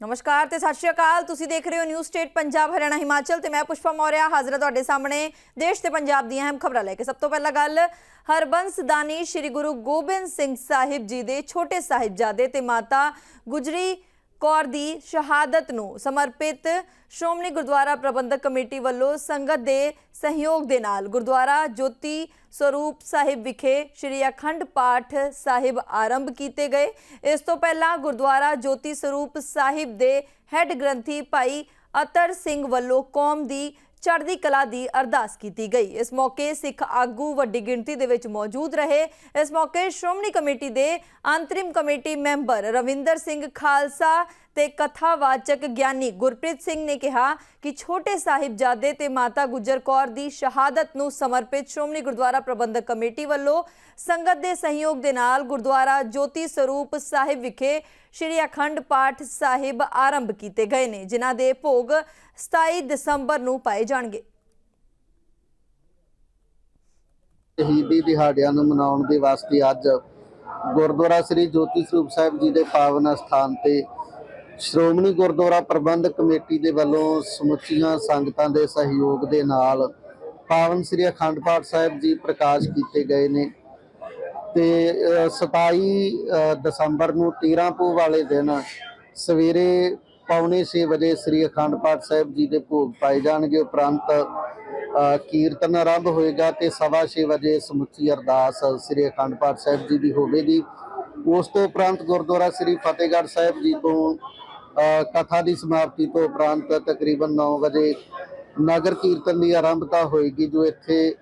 ਨਮਸਕਾਰ ਤੇ ਸਤਿ ਸ਼੍ਰੀ ਅਕਾਲ। ਤੁਸੀਂ ਦੇਖ ਰਹੇ ਹੋ ਨਿਊ ਸਟੇਟ ਪੰਜਾਬ ਹਰਿਆਣਾ ਹਿਮਾਚਲ ਤੇ ਮੈਂ ਪੁਸ਼ਪਾ ਮੌਰਿਆ ਹਾਜ਼ਰ ਹਾਂ ਤੁਹਾਡੇ ਸਾਹਮਣੇ ਦੇਸ਼ ਤੇ ਪੰਜਾਬ ਦੀਆਂ ਅਹਿਮ ਖਬਰਾਂ ਲੈ ਕੇ। ਸਭ ਤੋਂ ਪਹਿਲਾਂ ਗੱਲ, ਹਰਬੰਸ ਦਾਨੀ ਸ੍ਰੀ ਗੁਰੂ ਗੋਬਿੰਦ ਸਿੰਘ ਸਾਹਿਬ ਜੀ ਦੇ ਛੋਟੇ ਸਾਹਿਬਜ਼ਾਦੇ ਤੇ ਮਾਤਾ ਗੁਜਰੀ ਕੌਰ ਦੀ ਸ਼ਹਾਦਤ ਨੂੰ ਸਮਰਪਿਤ ਸ਼੍ਰੋਮਣੀ ਗੁਰਦੁਆਰਾ ਪ੍ਰਬੰਧਕ ਕਮੇਟੀ ਵੱਲੋਂ ਸੰਗਤ ਦੇ ਸਹਿਯੋਗ ਦੇ ਨਾਲ ਗੁਰਦੁਆਰਾ ਜੋਤੀ ਸਰੂਪ ਸਾਹਿਬ ਵਿਖੇ ਸ਼੍ਰੀ ਅਖੰਡ ਪਾਠ ਸਾਹਿਬ ਆਰੰਭ ਕੀਤੇ ਗਏ। ਇਸ ਤੋਂ ਪਹਿਲਾਂ ਗੁਰਦੁਆਰਾ ਜੋਤੀ ਸਰੂਪ ਸਾਹਿਬ ਦੇ ਹੈੱਡ ਗ੍ਰੰਥੀ ਭਾਈ ਅਤਰ ਸਿੰਘ ਵੱਲੋਂ ਕੌਮ ਦੀ ਚੜ੍ਹਦੀ ਕਲਾ ਦੀ ਅਰਦਾਸ ਕੀਤੀ ਗਈ। ਇਸ ਮੌਕੇ ਸਿੱਖ ਆਗੂ ਵੱਡੀ ਗਿਣਤੀ ਦੇ ਵਿੱਚ ਮੌਜੂਦ ਰਹੇ। ਇਸ ਮੌਕੇ ਸ਼੍ਰੋਮਣੀ ਕਮੇਟੀ ਦੇ ਅੰਤਰਿਮ ਕਮੇਟੀ ਮੈਂਬਰ ਰਵਿੰਦਰ ਸਿੰਘ ਖਾਲਸਾ ਤੇ ਕਥਾਵਾਚਕ ਗਿਆਨੀ ਗੁਰਪ੍ਰੀਤ ਸਿੰਘ ਨੇ ਕਿਹਾ ਕਿ ਛੋਟੇ ਸਾਹਿਬਜ਼ਾਦੇ ਤੇ ਮਾਤਾ ਗੁਜਰ ਕੌਰ ਦੀ ਸ਼ਹਾਦਤ ਨੂੰ ਸਮਰਪਿਤ ਸ਼੍ਰੋਮਣੀ ਗੁਰਦੁਆਰਾ ਪ੍ਰਬੰਧਕ ਕਮੇਟੀ ਵੱਲੋਂ ਸੰਗਤ ਦੇ ਸਹਿਯੋਗ ਦੇ ਨਾਲ ਗੁਰਦੁਆਰਾ ਜੋਤੀ ਸਰੂਪ ਸਾਹਿਬ ਵਿਖੇ ਸ਼੍ਰੀ ਅਖੰਡ ਪਾਠ ਸਾਹਿਬ ਆਰੰਭ ਕੀਤੇ ਗਏ ਨੇ, ਜਿਨ੍ਹਾਂ ਦੇ ਭੋਗ 27 ਦਸੰਬਰ ਨੂੰ ਪਾਏ ਜਾਣਗੇ। ਸ਼ਹੀਦੀ ਦਿਹਾੜਿਆਂ ਨੂੰ ਮਨਾਉਣ ਦੇ ਵਾਸਤੇ ਅੱਜ ਗੁਰਦੁਆਰਾ ਸ੍ਰੀ ਜੋਤੀ ਸਰੂਪ ਸਾਹਿਬ ਜੀ ਦੇ ਪਾਵਨ ਸਥਾਨ ਤੇ ਸ਼੍ਰੋਮਣੀ ਗੁਰਦੁਆਰਾ ਪ੍ਰਬੰਧਕ ਕਮੇਟੀ ਦੇ ਵੱਲੋਂ ਸਮੁੱਚੀਆਂ ਸੰਗਤਾਂ ਦੇ ਸਹਿਯੋਗ ਦੇ ਨਾਲ ਪਾਵਨ ਸ੍ਰੀ ਅਖੰਡ ਪਾਠ ਸਾਹਿਬ ਜੀ ਪ੍ਰਕਾਸ਼ ਕੀਤੇ ਗਏ ਨੇ। ਤੇ ਅ, 27 ਦਸੰਬਰ ਨੂੰ 13 ਪੋ ਵਾਲੇ ਦਿਨ ਸਵੇਰੇ ਪੌਣੇ 6 ਵਜੇ ਸ੍ਰੀ ਅਖੰਡ ਪਾਠ ਸਾਹਿਬ ਜੀ ਦੇ ਭੋਗ ਪਾਏ ਜਾਣਗੇ। ਉਪਰੰਤ ਕੀਰਤਨ ਆਰੰਭ ਹੋਏਗਾ ਤੇ ਸਵਾ ਛੇ ਵਜੇ ਸਮੁੱਚੀ ਅਰਦਾਸ ਸ੍ਰੀ ਅਖੰਡ ਪਾਠ ਸਾਹਿਬ ਜੀ ਦੀ ਹੋਵੇਗੀ। ਉਸ ਤੋਂ ਉਪਰੰਤ ਗੁਰਦੁਆਰਾ ਸ੍ਰੀ ਫਤਿਹਗੜ੍ਹ ਸਾਹਿਬ ਜੀ ਤੋਂ ਕਥਾ ਦੀ ਸਮਾਪਤੀ ਤੋਂ ਉਪਰੰਤ ਤਕਰੀਬਨ 9 ਵਜੇ ਨਗਰ ਕੀਰਤਨ ਦੀ ਆਰੰਭਤਾ ਹੋਏਗੀ, ਜੋ ਇੱਥੇ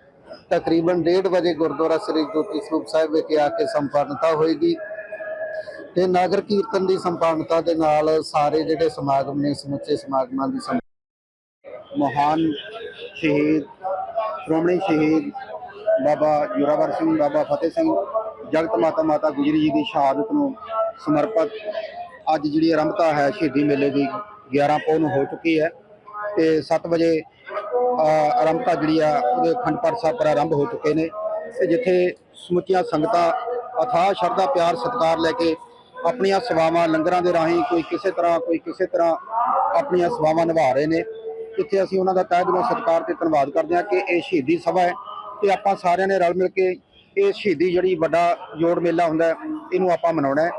ਤਕਰੀਬਨ 1:30 ਵਜੇ ਗੁਰਦੁਆਰਾ ਸ੍ਰੀ ਜੋਤੀ ਸਰੂਪ ਸਾਹਿਬ ਵਿਖੇ ਆ ਕੇ ਸੰਪੰਨਤਾ ਹੋਏਗੀ। ਤੇ ਨਗਰ ਕੀਰਤਨ ਦੀ ਸੰਪੰਨਤਾ ਦੇ ਨਾਲ ਸਾਰੇ ਜਿਹੜੇ ਸਮਾਗਮ ਨੇ, ਸਮੁੱਚੇ ਸਮਾਗਮਾਂ ਦੀ ਸੰਪ- ਮਹਾਨ ਸ਼ਹੀਦ, ਸ਼੍ਰੋਮਣੀ ਸ਼ਹੀਦ ਬਾਬਾ ਜੋਰਾਵਰ ਸਿੰਘ, ਬਾਬਾ ਫਤਿਹ ਸਿੰਘ, ਜਗਤ ਮਾਤਾ ਮਾਤਾ ਗੁਜਰੀ ਜੀ ਦੀ ਸ਼ਹਾਦਤ ਨੂੰ ਸਮਰਪਿਤ ਅੱਜ ਜਿਹੜੀ ਆਰੰਭਤਾ ਹੈ ਸ਼ਹੀਦੀ ਮੇਲੇ ਦੀ 11 ਪੌ ਨੂੰ ਹੋ ਚੁੱਕੀ ਹੈ ਤੇ 7 ਵਜੇ ਆਰੰਭਤਾ ਜਿਹੜੀ ਆ ਉਹਦੇ ਅਖੰਡ ਪਾਠ ਸਾਹਿਬ ਪ੍ਰਾਰੰਭ ਹੋ ਚੁੱਕੇ ਨੇ ਤੇ ਜਿੱਥੇ ਸਮੁੱਚੀਆਂ ਸੰਗਤਾਂ ਅਥਾਹ ਸ਼ਰਧਾ, ਪਿਆਰ, ਸਤਿਕਾਰ ਲੈ ਕੇ ਆਪਣੀਆਂ ਸੇਵਾਵਾਂ ਲੰਗਰਾਂ ਦੇ ਰਾਹੀਂ ਕੋਈ ਕਿਸੇ ਤਰ੍ਹਾਂ, ਕੋਈ ਕਿਸੇ ਤਰ੍ਹਾਂ ਆਪਣੀਆਂ ਸੇਵਾਵਾਂ ਨਿਭਾ ਰਹੇ ਨੇ। ਇੱਥੇ ਅਸੀਂ ਉਹਨਾਂ ਦਾ ਤਹਿ ਦਿਲੋਂ ਸਤਿਕਾਰ ਤੇ ਧੰਨਵਾਦ ਕਰਦੇ ਹਾਂ ਕਿ ਇਹ ਸ਼ਹੀਦੀ ਸਭਾ ਹੈ ਤੇ ਆਪਾਂ ਸਾਰਿਆਂ ਨੇ ਰਲ ਮਿਲ ਕੇ ਇਹ ਸ਼ਹੀਦੀ ਜਿਹੜੀ ਵੱਡਾ ਜੋੜ ਮੇਲਾ ਹੁੰਦਾ ਇਹਨੂੰ ਆਪਾਂ ਮਨਾਉਣਾ ਹੈ।